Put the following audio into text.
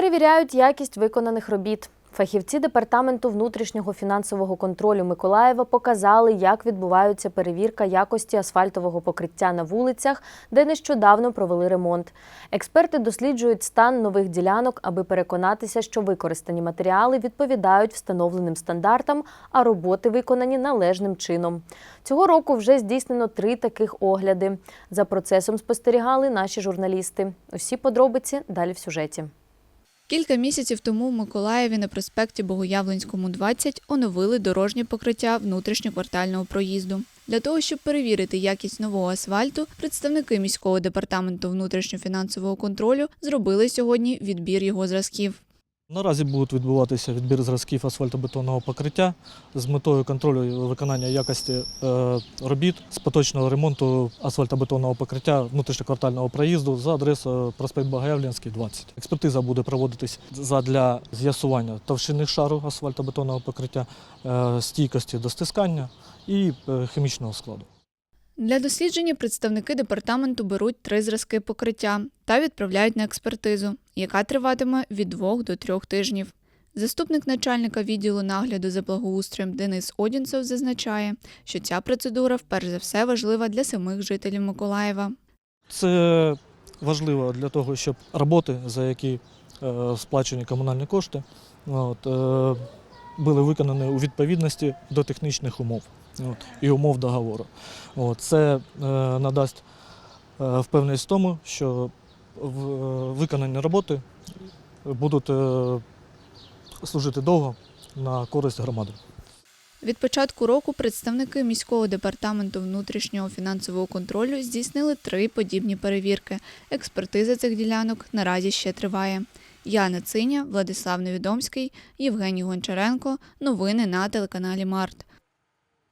Перевіряють якість виконаних робіт. Фахівці департаменту внутрішнього фінансового контролю Миколаєва показали, як відбувається перевірка якості асфальтового покриття на вулицях, де нещодавно провели ремонт. Експерти досліджують стан нових ділянок, аби переконатися, що використані матеріали відповідають встановленим стандартам, а роботи виконані належним чином. Цього року вже здійснено три таких огляди. За процесом спостерігали наші журналісти. Усі подробиці далі в сюжеті. Кілька місяців тому в Миколаєві на проспекті Богоявленському 20 оновили дорожнє покриття внутрішньоквартального проїзду. Для того, щоб перевірити якість нового асфальту, представники міського департаменту внутрішньофінансового контролю зробили сьогодні відбір його зразків. Наразі буде відбуватися відбір зразків асфальтобетонного покриття з метою контролю виконання якості е, робіт з поточного ремонту асфальтобетонного покриття внутрішньоквартального проїзду за адресою проспект Богоявленський, 20. Експертиза буде проводитись для з'ясування товщини шару асфальтобетонного покриття, е, стійкості до стискання і е, хімічного складу. Для дослідження представники департаменту беруть три зразки покриття та відправляють на експертизу, яка триватиме від двох до трьох тижнів. Заступник начальника відділу нагляду за благоустроєм Денис Одінцов зазначає, що ця процедура вперше за все важлива для самих жителів Миколаєва. Це важливо для того, щоб роботи, за які е, сплачені комунальні кошти, от, е, були виконані у відповідності до технічних умов от, і умов договору. От, це е, надасть е, впевненість в тому, що в, е, виконані роботи будуть е, служити довго на користь громади. Від початку року представники міського департаменту внутрішнього фінансового контролю здійснили три подібні перевірки. Експертиза цих ділянок наразі ще триває. Яна Циня, Владислав Невідомський, Євгеній Гончаренко. Новини на телеканалі Март.